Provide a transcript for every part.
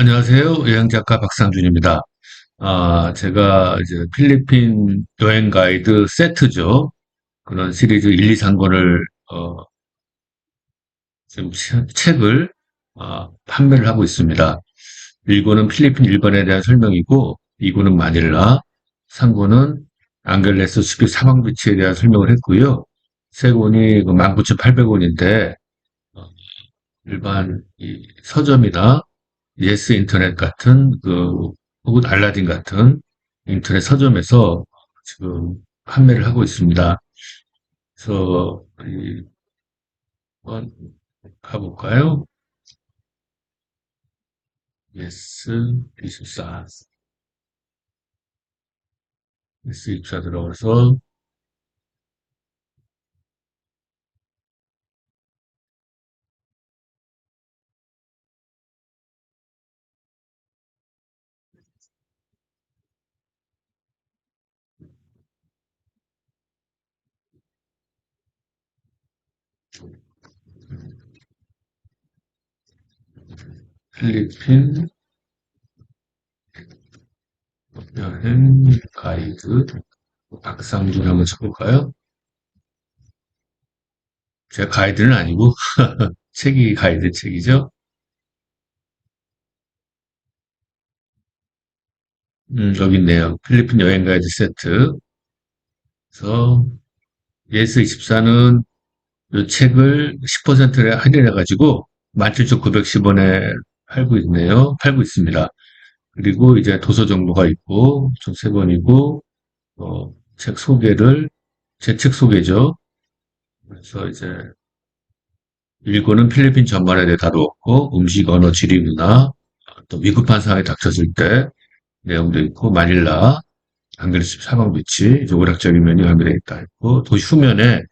안녕하세요. 여행 작가 박상준입니다. 아, 제가 이제 필리핀 여행 가이드 세트죠. 그런 시리즈 1, 2, 3권을, 어, 지금 치- 책을, 아, 판매를 하고 있습니다. 1권은 필리핀 일본에 대한 설명이고, 2권은 마닐라, 3권은 앙겔레스 숲이 사망 비치에 대한 설명을 했고요. 세 권이 19,800원인데, 일반 이 서점이나 예스 인터넷 같은 그 혹은 알라딘 같은 인터넷 서점에서 지금 판매를 하고 있습니다. 그래서 이 한번 가볼까요? 예스 24 예스 24 들어가서 필리핀 여행 가이드 박상준 한번 쳐볼까요? 제 가이드는 아니고 책이 가이드 책이죠. 음, 여기 있네요. 필리핀 여행 가이드 세트. 그래서 예스 24는 이 책을 10%에 할인해가지고 17,910원에 팔고 있네요. 팔고 있습니다. 그리고 이제 도서 정보가 있고, 총세 권이고, 어, 책 소개를, 제 책 소개죠. 그래서 이제 1권은 필리핀 전반에 대해 다루었고, 음식, 언어, 지리, 문화, 또 위급한 상황에 닥쳤을 때 내용도 있고, 마닐라, 안그레스 사방 이제 오락적인 면이 함유되어 있다 있고, 도시 후면에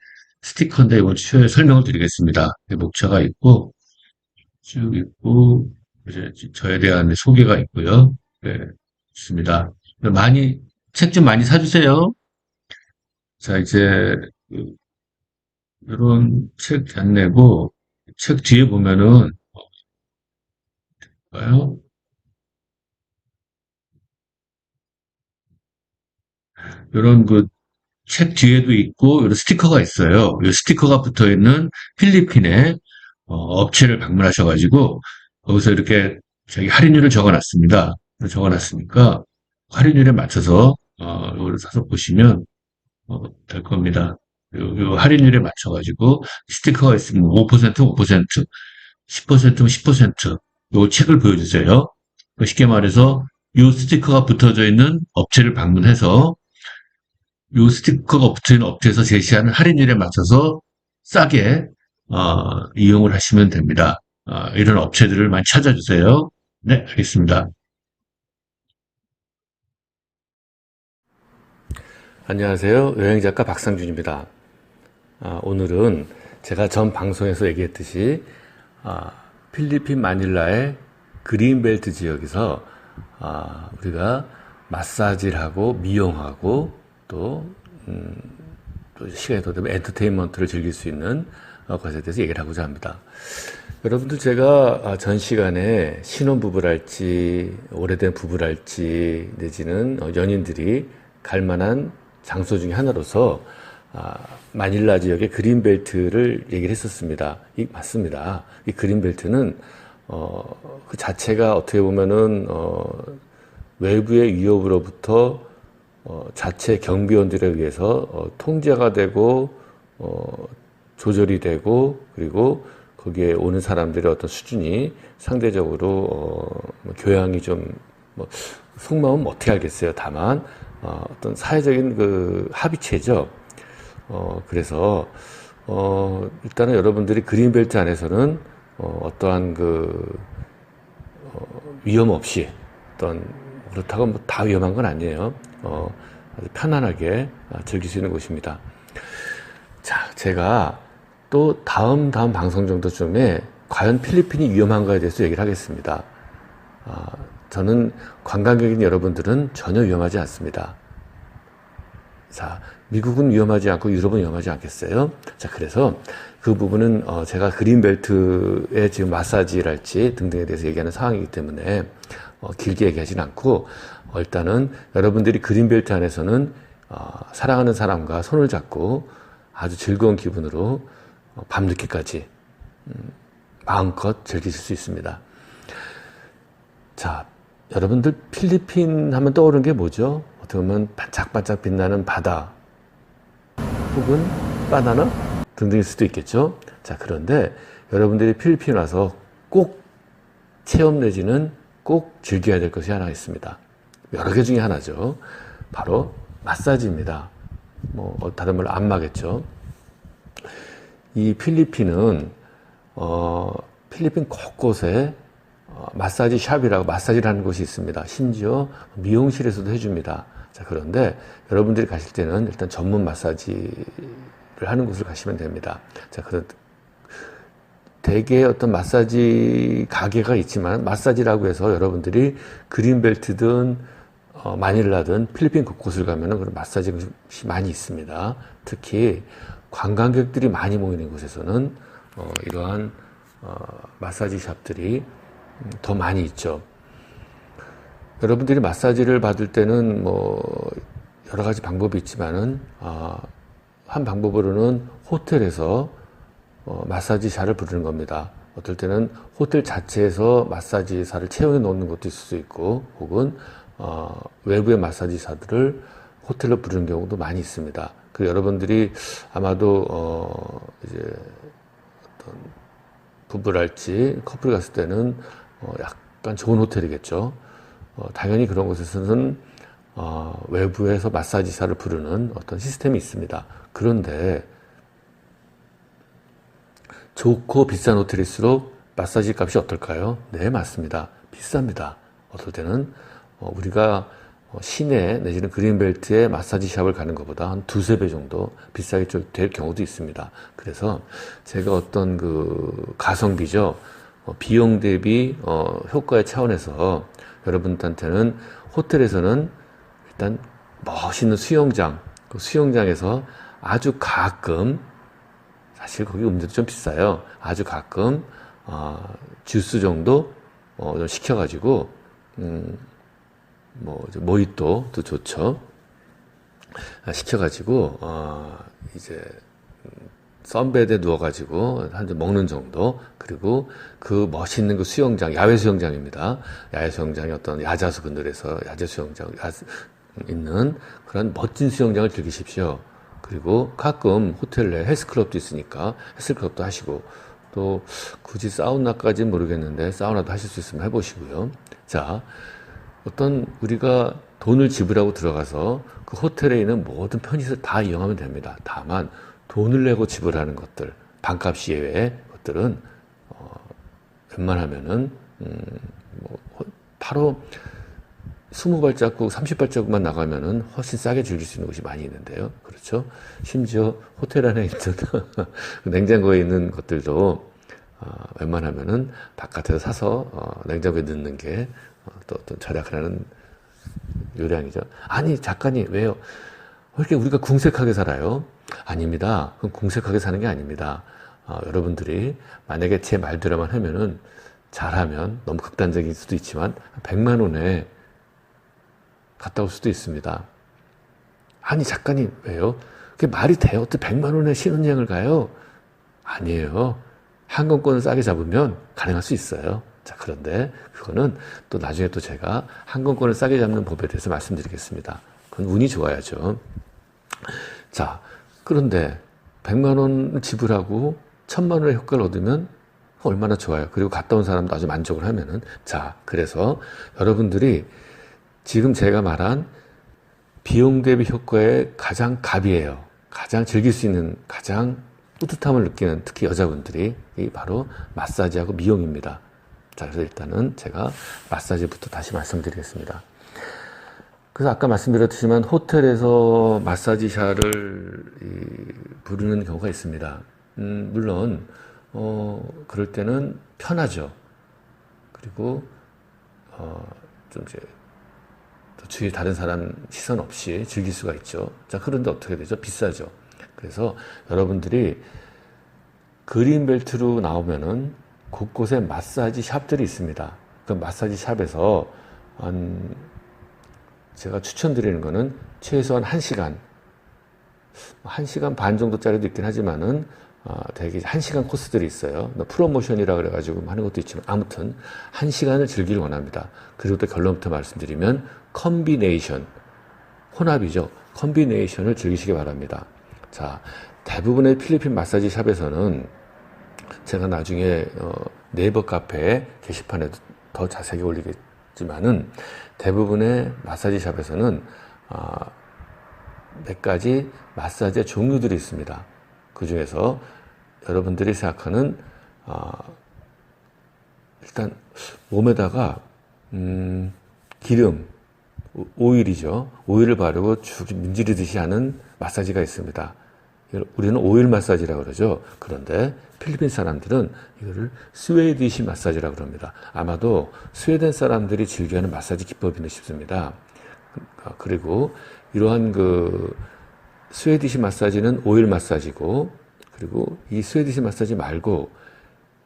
스티커인데 이번 주에 설명을 드리겠습니다. 목차가 있고, 쭉 있고, 이제 저에 대한 소개가 있고요. 네, 있습니다. 많이, 책 좀 많이 사주세요. 자, 이제, 그, 이런 책 안내고, 책 뒤에 보면은, 봐요. 이런 그, 책 뒤에도 있고, 이런 스티커가 있어요. 이 스티커가 붙어 있는 필리핀의 어, 업체를 방문하셔가지고, 거기서 이렇게 저기 할인율을 적어놨습니다. 적어놨으니까, 할인율에 맞춰서, 어, 이걸 사서 보시면, 어, 될 겁니다. 요, 요 할인율에 맞춰가지고 스티커가 있으면 5%, 5%, 10%면 10%, 요 책을 보여주세요. 쉽게 말해서 요 스티커가 붙어져 있는 업체를 방문해서 요 스티커가 붙어 있는 업체에서 제시하는 할인율에 맞춰서 싸게 어, 이용을 하시면 됩니다. 어, 이런 업체들을 많이 찾아주세요. 네, 알겠습니다. 안녕하세요. 여행작가 박상준입니다. 아, 오늘은 제가 전 방송에서 얘기했듯이 아, 필리핀 마닐라의 그린벨트 지역에서 아, 우리가 마사지를 하고 미용하고 또, 음, 또 시간이 더 되면 엔터테인먼트를 즐길 수 있는 어, 것에 대해서 얘기를 하고자 합니다. 여러분들 제가 아, 전 시간에 신혼부부랄지 오래된 부부랄지 내지는 어, 연인들이 갈 만한 장소 중에 하나로서 아, 마닐라 지역의 그린벨트를 얘기를 했었습니다. 이 맞습니다. 이 그린벨트는 어, 그 자체가 어떻게 보면은 어, 외부의 위협으로부터 어, 자체 경비원들에 의해서 어, 통제가 되고 어, 조절이 되고 그리고 거기에 오는 사람들의 어떤 수준이 상대적으로 어, 뭐 교양이 좀 뭐 속마음 어떻게 알겠어요. 다만 어, 어떤 사회적인 그 합의체죠. 어, 그래서 어, 일단은 여러분들이 그린벨트 안에서는 어, 어떠한 그 어, 위험 없이 어떤 그렇다고 뭐 다 위험한 건 아니에요. 어, 아주 편안하게 아, 즐길 수 있는 곳입니다. 자, 제가 또 다음 다음 방송 정도쯤에 과연 필리핀이 위험한가에 대해서 얘기를 하겠습니다. 아, 저는 관광객인 여러분들은 전혀 위험하지 않습니다. 자, 미국은 위험하지 않고 유럽은 위험하지 않겠어요? 자, 그래서 그 부분은 어, 제가 그린벨트의 지금 마사지랄지 등등에 대해서 얘기하는 상황이기 때문에 어, 길게 얘기하진 않고 어, 일단은 여러분들이 그린벨트 안에서는 어, 사랑하는 사람과 손을 잡고 아주 즐거운 기분으로 어, 밤늦게까지 음, 마음껏 즐기실 수 있습니다. 자, 여러분들 필리핀 하면 떠오르는 게 뭐죠? 어떻게 보면 반짝반짝 빛나는 바다 혹은 바나나 등등일 수도 있겠죠. 자, 그런데 여러분들이 필리핀 와서 꼭 체험 내지는 꼭 즐겨야 될 것이 하나 있습니다. 여러 개 중에 하나죠. 바로 마사지입니다. 뭐 다른 말로 안마겠죠. 이 필리핀은 어, 필리핀 곳곳에 어, 마사지 샵이라고 마사지를 하는 곳이 있습니다. 심지어 미용실에서도 해줍니다. 자, 그런데 여러분들이 가실 때는 일단 전문 마사지를 하는 곳을 가시면 됩니다. 자, 그런 대개 어떤 마사지 가게가 있지만 마사지라고 해서 여러분들이 그린벨트든 어, 마닐라든 필리핀 곳곳을 가면은 그런 마사지 곳이 많이 있습니다. 특히 관광객들이 많이 모이는 곳에서는 어, 이러한 어, 마사지 샵들이 음, 더 많이 있죠. 여러분들이 마사지를 받을 때는 뭐 여러 가지 방법이 있지만은 아, 한 방법으로는 호텔에서 어, 마사지사를 부르는 겁니다. 어떨 때는 호텔 자체에서 마사지사를 채용해 놓는 것도 있을 수 있고, 혹은 어, 외부의 마사지사들을 호텔로 부르는 경우도 많이 있습니다. 그 여러분들이 아마도 어, 이제 어떤 부부랄지 커플 갔을 때는 어, 약간 좋은 호텔이겠죠. 어, 당연히 그런 곳에서는 어, 외부에서 마사지사를 부르는 어떤 시스템이 있습니다. 그런데 좋고 비싼 호텔일수록 마사지 값이 어떨까요? 네, 맞습니다. 비쌉니다. 어떨 때는 어, 우리가 어, 시내 내지는 그린벨트에 마사지 샵을 가는 것보다 한 두세 배 정도 비싸게 좀될 경우도 있습니다. 그래서 제가 어떤 그 가성비죠. 어, 비용 대비 어, 효과의 차원에서 여러분들한테는 호텔에서는 일단 멋있는 수영장, 그 수영장에서 아주 가끔 사실 거기 음료도 좀 비싸요. 아주 가끔 어, 주스 정도 어, 좀 시켜가지고 음, 뭐 모히또도 좋죠. 아, 시켜가지고 어, 이제 음, 선베드에 누워가지고 한 잔 먹는 정도 그리고 그 멋있는 그 수영장 야외 수영장입니다. 야외 수영장이 어떤 야자수 근들에서 야제 수영장 야, 있는 그런 멋진 수영장을 즐기십시오. 그리고 가끔 호텔 내 헬스클럽도 있으니까 헬스클럽도 하시고 또 굳이 사우나까지는 모르겠는데 사우나도 하실 수 있으면 해보시고요. 자, 어떤 우리가 돈을 지불하고 들어가서 그 호텔에 있는 모든 편의시설 다 이용하면 됩니다. 다만 돈을 내고 지불하는 것들, 반값 예외의 것들은 어, 웬만하면은 음, 뭐 바로 20발자국, 30발자국만 나가면은 훨씬 싸게 즐길 수 있는 곳이 많이 있는데요. 그렇죠? 심지어 호텔 안에 그 냉장고에 있는 것들도 어, 웬만하면은 바깥에서 사서 어, 냉장고에 넣는 게 어, 또 어떤 절약하는 요량이죠. 아니, 작가님, 왜요? 왜 이렇게 우리가 궁색하게 살아요? 아닙니다. 그건 궁색하게 사는 게 아닙니다. 어, 여러분들이 만약에 제 말대로만 하면은 잘하면 너무 극단적일 수도 있지만 100만 원에 갔다 올 수도 있습니다. 아니, 작가님, 왜요? 그게 말이 돼요? 어떻게 100만 원에 신혼여행을 가요? 아니에요. 항공권을 싸게 잡으면 가능할 수 있어요. 자, 그런데 그거는 또 나중에 또 제가 항공권을 싸게 잡는 법에 대해서 말씀드리겠습니다. 그건 운이 좋아야죠. 자, 그런데 100만 원 지불하고 1000만 원의 효과를 얻으면 얼마나 좋아요. 그리고 갔다 온 사람도 아주 만족을 하면은 자, 그래서 여러분들이 지금 제가 말한 비용 대비 효과의 가장 갑이에요. 가장 즐길 수 있는 가장 뿌듯함을 느끼는 특히 여자분들이 이 바로 마사지하고 미용입니다. 자, 그래서 일단은 제가 마사지부터 다시 말씀드리겠습니다. 그래서 아까 말씀드렸지만 호텔에서 마사지샤를 이, 부르는 경우가 있습니다. 음, 물론 어, 그럴 때는 편하죠. 그리고 어, 좀 이제 또 주위 다른 사람 시선 없이 즐길 수가 있죠. 자, 그런데 어떻게 되죠? 비싸죠. 그래서 여러분들이 그린벨트로 나오면은 곳곳에 마사지 샵들이 있습니다. 그 마사지 샵에서 한 제가 추천드리는 거는 최소한 1시간, 1시간 반 정도짜리도 있긴 하지만은 어, 되게 1시간 코스들이 있어요. 뭐 프로모션이라 그래가지고 하는 것도 있지만 아무튼 1시간을 즐기길 원합니다. 그리고 또 결론부터 말씀드리면 컨비네이션, 혼합이죠. 컨비네이션을 즐기시기 바랍니다. 자, 대부분의 필리핀 마사지 샵에서는 제가 나중에 어, 네이버 카페 게시판에도 더 자세하게 올리겠지만은 대부분의 마사지 샵에서는 아, 몇 가지 마사지의 종류들이 있습니다. 그 중에서 여러분들이 생각하는 아, 일단 몸에다가 음, 기름, 오- 오일이죠. 오일을 바르고 쭉 문지르듯이 하는 마사지가 있습니다. 우리는 오일 마사지라고 그러죠. 그런데 필리핀 사람들은 이거를 스웨디시 마사지라고 그럽니다. 아마도 스웨덴 사람들이 즐겨하는 마사지 기법이는 싶습니다. 아, 그리고 이러한 그 스웨디시 마사지는 오일 마사지고 그리고 이 스웨디시 마사지 말고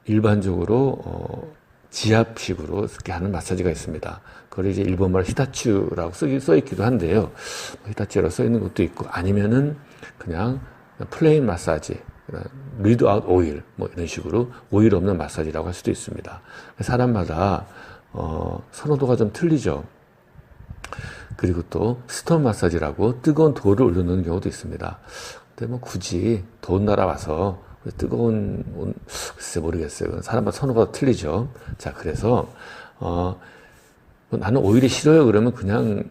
일반적으로 어, 지압식으로 이렇게 하는 마사지가 있습니다. 그걸 이제 일본말 히타츄라고 쓰기, 써 있기도 한데요. 뭐 히타츄라고 써 있는 것도 있고 아니면은 그냥 플레인 마사지, 리드 아웃 오일 뭐 이런 식으로 오일 없는 마사지라고 할 수도 있습니다. 사람마다 어, 선호도가 좀 틀리죠. 그리고 또 스톤 마사지라고 뜨거운 돌을 올려놓는 경우도 있습니다. 근데 뭐 굳이 더운 나라 와서 왜 뜨거운 온- 글쎄 모르겠어요. 사람마다 선호가 틀리죠. 자 그래서 어, 뭐 나는 오일이 싫어요. 그러면 그냥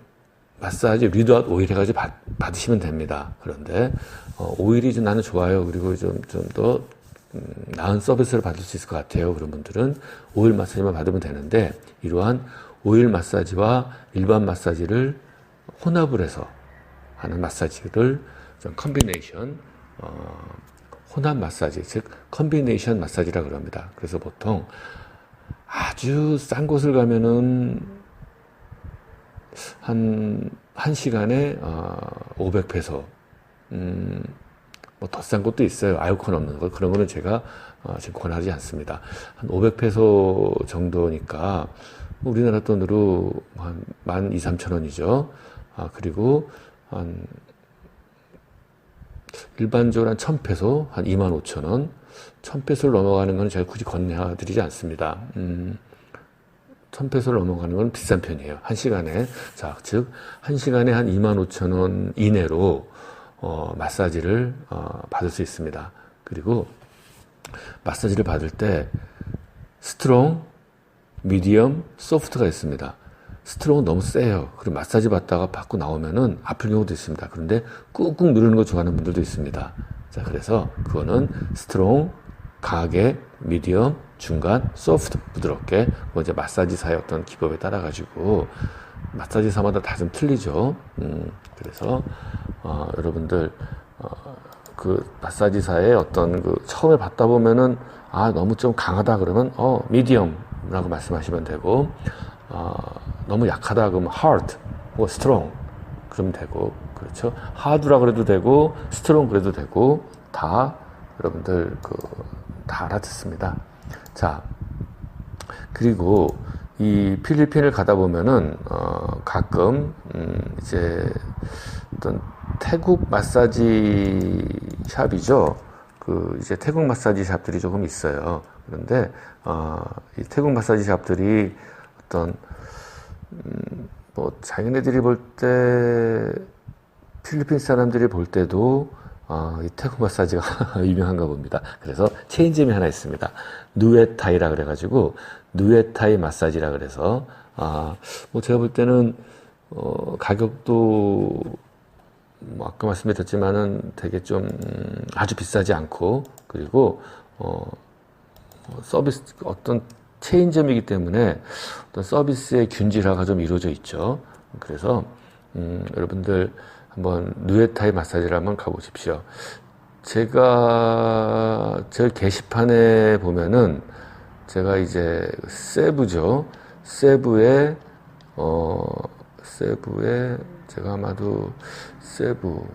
마사지 리드아웃 오일 해가지고 받, 받으시면 됩니다. 그런데 어, 오일이 좀 나는 좋아요. 그리고 좀 좀더 음, 나은 서비스를 받을 수 있을 것 같아요. 그런 분들은 오일 마사지만 받으면 되는데 이러한 오일 마사지와 일반 마사지를 혼합을 해서 하는 마사지를 좀 컨비네이션 어, 혼합 마사지 즉 컨비네이션 마사지라 그럽니다. 그래서 보통 아주 싼 곳을 가면은 한, 한 시간에, 어, 500페소. 음, 뭐 더 싼 것도 있어요. 아이콘 없는 거. 그런 거는 제가, 어, 지금 권하지 않습니다. 한 500페소 정도니까, 우리나라 돈으로 한 1만 2, 3천 원이죠. 아, 그리고 한, 일반적으로 한 1000페소, 한 2만 5천 원. 1000페소를 넘어가는 거는 제가 굳이 건네드리지 않습니다. 음, 1000페소를 넘어가는 건 비싼 편이에요. 한 시간에. 자, 즉, 한 시간에 한 2만 5천 원 이내로, 어, 마사지를, 어, 받을 수 있습니다. 그리고, 마사지를 받을 때, 스트롱, 미디엄, 소프트가 있습니다. 스트롱은 너무 세요. 그리고 마사지 받다가 받고 나오면은 아플 경우도 있습니다. 그런데 꾹꾹 누르는 거 좋아하는 분들도 있습니다. 자, 그래서 그거는 스트롱, 강하게, 미디엄, 중간, 소프트, 부드럽게, 뭐 이제 마사지사의 어떤 기법에 따라 가지고, 마사지사마다 다 좀 틀리죠. 음, 그래서, 어, 여러분들, 어, 그 마사지사의 어떤 그 처음에 받다 보면은, 아, 너무 좀 강하다 그러면, 어, 미디엄이라고 말씀하시면 되고, 어, 너무 약하다 그러면 hard, 뭐 strong, 그러면 되고, 그렇죠. 하드라 그래도 되고, 스트롱 그래도 되고, 다 여러분들 그, 다 알아듣습니다. 자, 그리고 이 필리핀을 가다 보면은, 어, 가끔, 음, 이제 어떤 태국 마사지 샵이죠. 그, 이제 태국 마사지 샵들이 조금 있어요. 그런데, 어, 이 태국 마사지 샵들이 어떤, 음, 뭐, 자기네들이 볼 때, 필리핀 사람들이 볼 때도 어, 이 태국 마사지가 유명한가 봅니다. 그래서 체인점이 하나 있습니다. 누에타이라 그래가지고 누에타이 마사지라 그래서 아, 뭐 제가 볼 때는 어, 가격도 뭐 아까 말씀드렸지만은 되게 좀 음, 아주 비싸지 않고 그리고 어, 어, 서비스 어떤 체인점이기 때문에 어떤 서비스의 균질화가 좀 이루어져 있죠. 그래서 음, 여러분들 한번 누에타이 마사지를 한번 가보십시오. 제가 제 게시판에 보면은 제가 이제 세부죠. 세부에 어 세부에 제가 아마도 세부.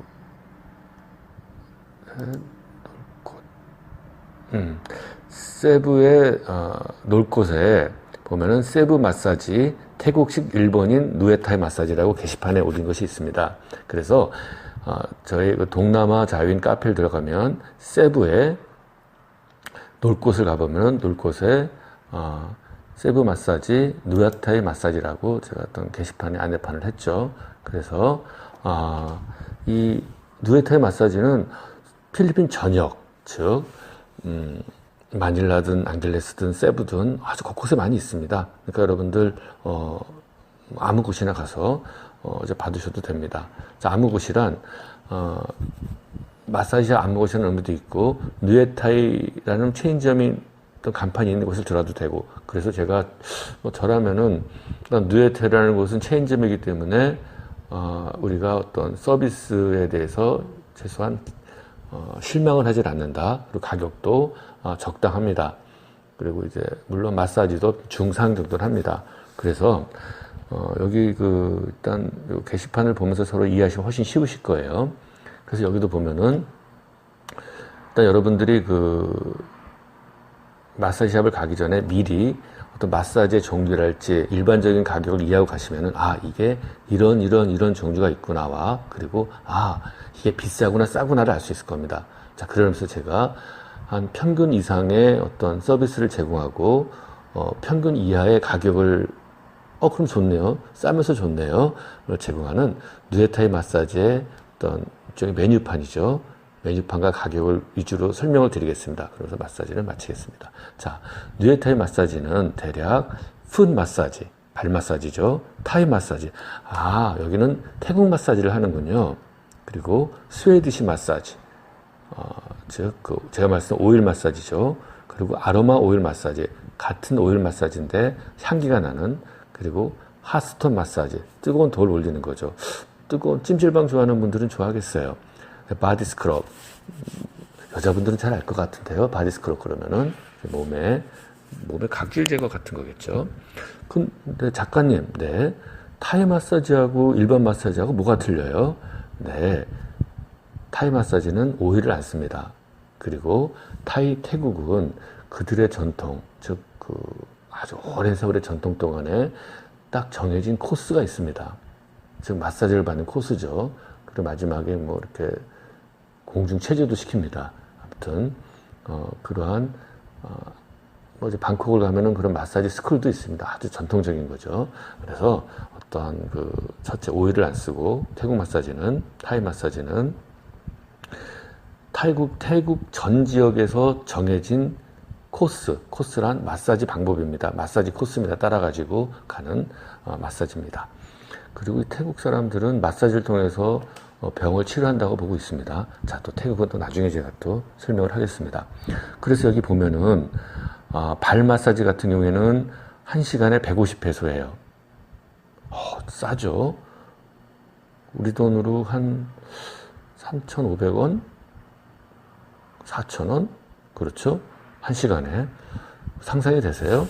음, 세부에 어, 놀 곳에 보면은 세부 마사지 태국식 일본인 누에타이 마사지라고 게시판에 올린 것이 있습니다. 그래서 어, 저희 그 동남아 자유인 카페를 들어가면 세부에 놀 곳을 가보면 놀 곳에 어, 세부 마사지, 누야타이 마사지라고 제가 어떤 게시판에 안내판을 했죠. 그래서 아, 이 누에타이 마사지는 필리핀 전역, 즉 음, 마닐라든 앙겔레스든 세부든 아주 곳곳에 많이 있습니다. 그러니까 여러분들 어, 아무 곳이나 가서 어, 이제 받으셔도 됩니다. 자, 아무 곳이란 어, 마사지 아무 곳이라는 의미도 있고 누에타이라는 체인점이 또 간판이 있는 곳을 들어도 되고 그래서 제가 뭐 저라면은 누에타이라는 곳은 체인점이기 때문에 어, 우리가 어떤 서비스에 대해서 최소한 어, 실망을 하질 않는다. 그리고 가격도 어, 적당합니다. 그리고 이제 물론 마사지도 중상 정도는 합니다. 그래서 어, 여기 그 일단 요 게시판을 보면서 서로 이해하시면 훨씬 쉬우실 거예요. 그래서 여기도 보면은 일단 여러분들이 그 마사지샵을 가기 전에 미리 어떤 마사지의 종류랄지 일반적인 가격을 이해하고 가시면은 아 이게 이런 이런 이런 종류가 있구나와 그리고 아 이게 비싸구나 싸구나를 알 수 있을 겁니다. 자 그러면서 제가 한 평균 이상의 어떤 서비스를 제공하고 어, 평균 이하의 가격을 어 그럼 좋네요 싸면서 좋네요 를 제공하는 누에타이 마사지의 어떤 일종의 메뉴판이죠. 메뉴판과 가격을 위주로 설명을 드리겠습니다. 그래서 마사지를 마치겠습니다. 자, 뉴에타이 마사지는 대략 풋 마사지, 발 마사지죠. 타이 마사지. 아, 여기는 태국 마사지를 하는군요. 그리고 스웨디시 마사지. 어, 즉, 그 제가 말씀드린 오일 마사지죠. 그리고 아로마 오일 마사지. 같은 오일 마사지인데 향기가 나는. 그리고 핫스톤 마사지. 뜨거운 돌 올리는 거죠. 뜨거운 찜질방 좋아하는 분들은 좋아하겠어요. 바디 스크럽. 여자분들은 잘 알 것 같은데요. 바디 스크럽 그러면은 몸에 몸에 각질 제거 같은 거겠죠. 근데 작가님, 네. 타이 마사지하고 일반 마사지하고 뭐가 틀려요? 네. 타이 마사지는 오일을 안 씁니다. 그리고 타이 태국은 그들의 전통, 즉, 그 아주 오랜 세월의 전통 동안에 딱 정해진 코스가 있습니다. 즉, 마사지를 받는 코스죠. 그리고 마지막에 뭐 이렇게 공중 체조도 시킵니다. 아무튼, 어, 그러한, 어, 뭐 이제 방콕을 가면은 그런 마사지 스쿨도 있습니다. 아주 전통적인 거죠. 그래서 어떠한 그 첫째 오일을 안 쓰고 태국 마사지는 타이 마사지는 태국 태국 전 지역에서 정해진 코스 코스란 마사지 방법입니다. 마사지 코스입니다. 따라 가지고 가는 어, 마사지입니다. 그리고 이 태국 사람들은 마사지를 통해서 어, 병을 치료한다고 보고 있습니다. 자, 또 태국은 또 나중에 제가 또 설명을 하겠습니다. 그래서 여기 보면은 아, 발 마사지 같은 경우에는 1시간에 150페소예요. 어, 싸죠? 우리 돈으로 한 3,500원? 4,000원? 그렇죠? 1시간에. 상상이 되세요?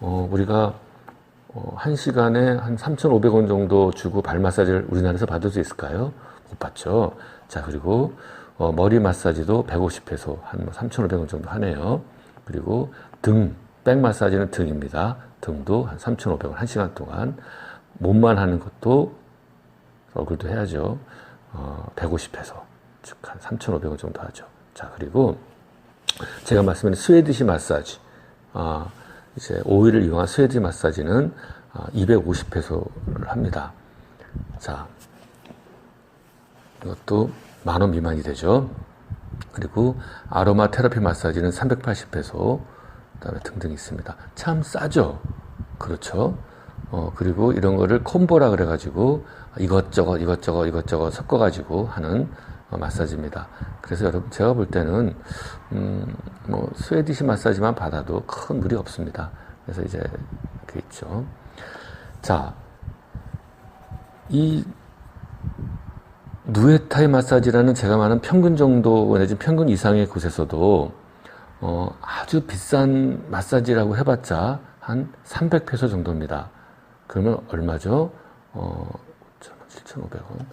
어, 우리가 어, 1시간에 한 3,500원 정도 주고 발 마사지를 우리나라에서 받을 수 있을까요? 못 받죠. 자, 그리고 어, 머리 마사지도 150페소, 한 3,500원 정도 하네요. 그리고 등, 백 마사지는 등입니다. 등도 한 3,500원, 한 시간 동안. 몸만 하는 것도 얼굴도 해야죠. 어, 150페소, 즉 한 3,500원 정도 하죠. 자, 그리고 제가 말씀드린 스웨디시 마사지, 아, 이제 오일을 이용한 스웨디시 마사지는 아, 250페소를 합니다. 자, 이것도 만 원 미만이 되죠. 그리고 아로마 테라피 마사지는 380페소, 그다음에 등등 있습니다. 참 싸죠. 그렇죠. 어, 그리고 이런 거를 콤보라 그래가지고 이것저것 이것저것 이것저것 섞어가지고 하는 어, 마사지입니다. 그래서 여러분 제가 볼 때는 음, 뭐 스웨디시 마사지만 받아도 큰 무리 없습니다. 그래서 이제 그 있죠. 자, 이 누에타이 마사지라는 제가 말하는 평균 정도 내지 평균 이상의 곳에서도 어, 아주 비싼 마사지라고 해봤자 한 300페소 정도입니다. 그러면 얼마죠? 어, 5,000원, 7,500원.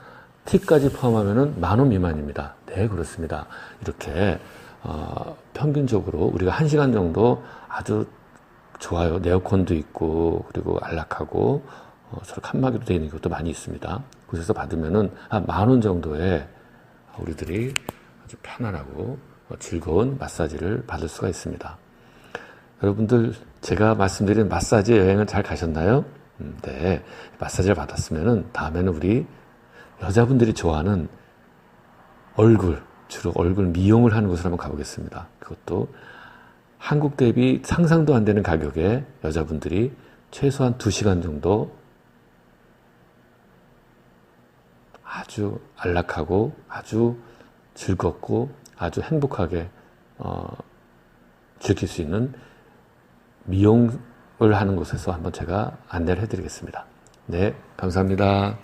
팁까지 포함하면은 만 원 미만입니다. 네, 그렇습니다. 이렇게, 어, 평균적으로 우리가 한 시간 정도 아주 좋아요. 에어컨도 있고, 그리고 안락하고, 어, 저렇게 칸막이로 되어 있는 것도 많이 있습니다. 그래서 받으면은 한 만 원 정도의 우리들이 아주 편안하고 어, 즐거운 마사지를 받을 수가 있습니다. 여러분들 제가 말씀드린 마사지 여행을 잘 가셨나요? 음, 네. 마사지를 받았으면은 다음에는 우리 여자분들이 좋아하는 얼굴, 주로 얼굴 미용을 하는 곳을 한번 가보겠습니다. 그것도 한국 대비 상상도 안 되는 가격에 여자분들이 최소한 2시간 정도 아주 안락하고 아주 즐겁고 아주 행복하게 어, 즐길 수 있는 미용을 하는 곳에서 한번 제가 안내를 해드리겠습니다. 네, 감사합니다.